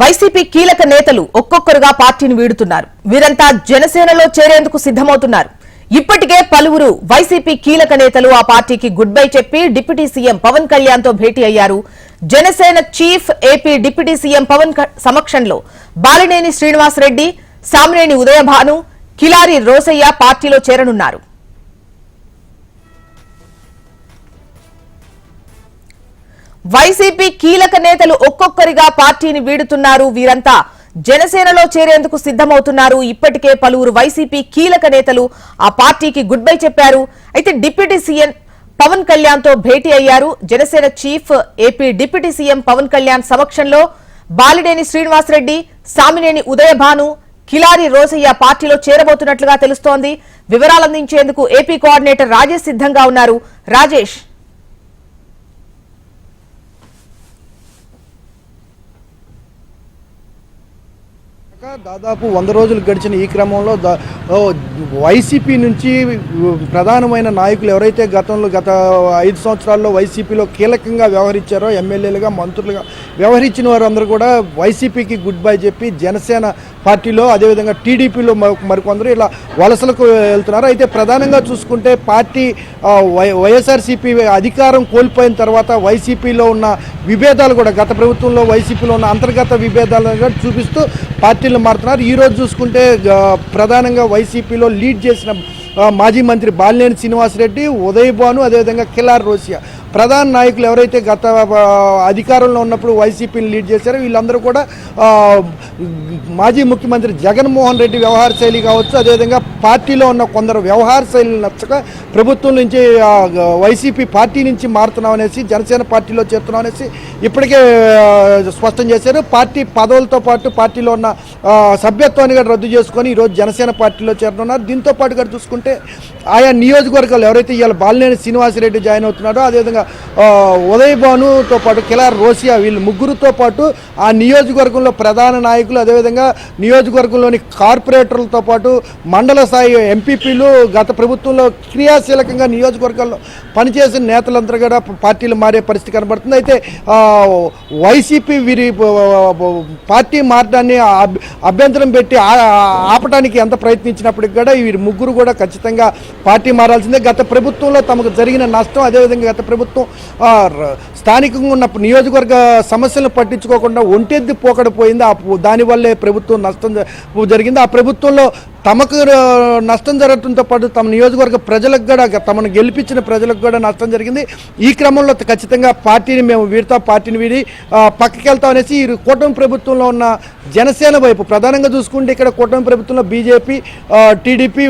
YCP కీలక నేతలు ఒక్కొక్కరుగా పార్టీని వీడుతున్నారు. వీరంతా జనసేనలో చేరేందుకు సిద్దమవుతున్నారు ఇప్పటికే పలువురు వైసీపీ కీలక నేతలు ఆ పార్టీకి గుడ్ బై చెప్పి డిప్యూటీ సీఎం పవన్ కళ్యాణ్తో భేటీ అయ్యారు. Janasena chief AP deputy CM Pawan సమక్షంలో బాలినేని శ్రీనివాసరెడ్డి సామినేని ఉదయభాను కిలారి రోసయ్య పార్టీలో చేరనున్నారు. వైసీపీ కీలక నేతలు ఒక్కొక్కరిగా పార్టీని వీడుతున్నారు. వీరంతా జనసేనలో చేరేందుకు సిద్దమవుతున్నారు ఇప్పటికే పలువురు వైసీపీ కీలక నేతలు ఆ పార్టీకి గుడ్ బై చెప్పారు. అయితే డిప్యూటీ సీఎం పవన్ కళ్యాణ్తో భేటీ అయ్యారు. Janasena chief AP deputy CM Pawan Kalyan సమక్షంలో బాలినేని శ్రీనివాసరెడ్డి సామినేని ఉదయభాను కిలారి రోజయ్య పార్టీలో చేరబోతున్నట్లుగా తెలుస్తోంది. వివరాలు అందించేందుకు ఏపీ కోఆర్డినేటర్ రాజేష్ సిద్ధంగా ఉన్నారు. రాజేష్. దాదాపు వంద రోజులు గడిచిన ఈ క్రమంలో వైసీపీ నుంచి ప్రధానమైన నాయకులు ఎవరైతే గతంలో గత ఐదు సంవత్సరాల్లో వైసీపీలో కీలకంగా వ్యవహరించారో ఎమ్మెల్యేలుగా మంత్రులుగా వ్యవహరించిన వారందరూ కూడా వైసీపీకి గుడ్ బై చెప్పి జనసేన పార్టీలో అదేవిధంగా టీడీపీలో మరికొందరు ఇలా వలసలకు వెళ్తున్నారు. అయితే ప్రధానంగా చూసుకుంటే పార్టీ వై వైఎస్ఆర్సీపీ అధికారం కోల్పోయిన తర్వాత వైసీపీలో ఉన్న విభేదాలు కూడా గత ప్రభుత్వంలో వైసీపీలో ఉన్న అంతర్గత విభేదాలను కూడా చూపిస్తూ పార్టీలు మారుతున్నారు. ఈరోజు చూసుకుంటే ప్రధానంగా వైసీపీలో లీడ్ చేసిన మాజీ మంత్రి బాలినేని శ్రీనివాసరెడ్డి ఉదయ్ భాను అదేవిధంగా కిలార్ రోసియా. ప్రధాన నాయకులు ఎవరైతే గత అధికారంలో ఉన్నప్పుడు వైసీపీని లీడ్ చేశారో వీళ్ళందరూ కూడా మాజీ ముఖ్యమంత్రి జగన్మోహన్ రెడ్డి వ్యవహార శైలి కావచ్చు అదేవిధంగా పార్టీలో ఉన్న కొందరు వ్యవహార శైలి నచ్చక ప్రభుత్వం నుంచి వైసీపీ పార్టీ నుంచి మారుతున్నాం అనేసి జనసేన పార్టీలో చేస్తున్నాం అనేసి ఇప్పటికే స్పష్టం చేశారు. పార్టీ పదవులతో పాటు పార్టీలో ఉన్న సభ్యత్వాన్ని కూడా రద్దు చేసుకొని ఈరోజు జనసేన పార్టీలో చేరుతున్నారు దీంతో పాటు కూడా చూసుకుంటే ఆయా నియోజకవర్గాలు ఎవరైతే ఇవాళ బాలినేని శ్రీనివాసరెడ్డి జాయిన్ అవుతున్నారో అదేవిధంగా అదేవిధంగా ఉదయభానుతో పాటు కిలార్ రోసియా వీళ్ళు ముగ్గురుతో పాటు ఆ నియోజకవర్గంలో ప్రధాన నాయకులు అదేవిధంగా నియోజకవర్గంలోని కార్పొరేటర్లతో పాటు మండల స్థాయి ఎంపీపీలు గత ప్రభుత్వంలో క్రియాశీలకంగా నియోజకవర్గాల్లో పనిచేసిన నేతలందరూ కూడా పార్టీలు మారే పరిస్థితి కనబడుతుంది. అయితే వైసీపీ వీరి పార్టీ మారడాన్ని అభ్యంతరం పెట్టి ఆపడానికి ఎంత ప్రయత్నించినప్పటికి కూడా వీరి ముగ్గురు కూడా ఖచ్చితంగా పార్టీ మారాల్సిందే. గత ప్రభుత్వంలో తమకు జరిగిన నష్టం అదేవిధంగా గత ప్రభుత్వం ఆ, ర- స్థానికంగా ఉన్న నియోజకవర్గ సమస్యలను పట్టించుకోకుండా ఒంటెద్ది పోకడ పోయింది ఆ దానివల్లే ప్రభుత్వం నష్టం జరిగింది. ఆ ప్రభుత్వంలో తమకు నష్టం జరగడంతో పాటు తమ నియోజకవర్గ ప్రజలకు కూడా తమను గెలిపించిన ప్రజలకు కూడా నష్టం జరిగింది. ఈ క్రమంలో ఖచ్చితంగా పార్టీని మేము వీడతాం పార్టీని వీడి పక్కకి వెళ్తాం అనేసి ఈ కూటమి ప్రభుత్వంలో ఉన్న జనసేన వైపు ప్రధానంగా చూసుకుంటే ఇక్కడ కూటమి ప్రభుత్వంలో బీజేపీ టీడీపీ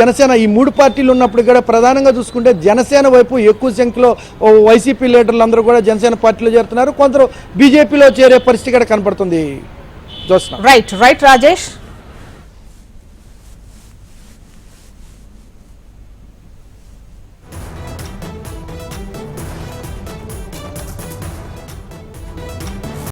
జనసేన ఈ మూడు పార్టీలు ఉన్నప్పుడు కూడా ప్రధానంగా చూసుకుంటే జనసేన వైపు ఎక్కువ సంఖ్యలో వైసీపీ వైసీపీ లీడర్లు అందరూ కూడా జనసేన పార్టీలో చేరుతున్నారు. కొందరు బీజేపీలో చేరే పరిస్థితి కూడా కనపడుతుంది. Right right Rajesh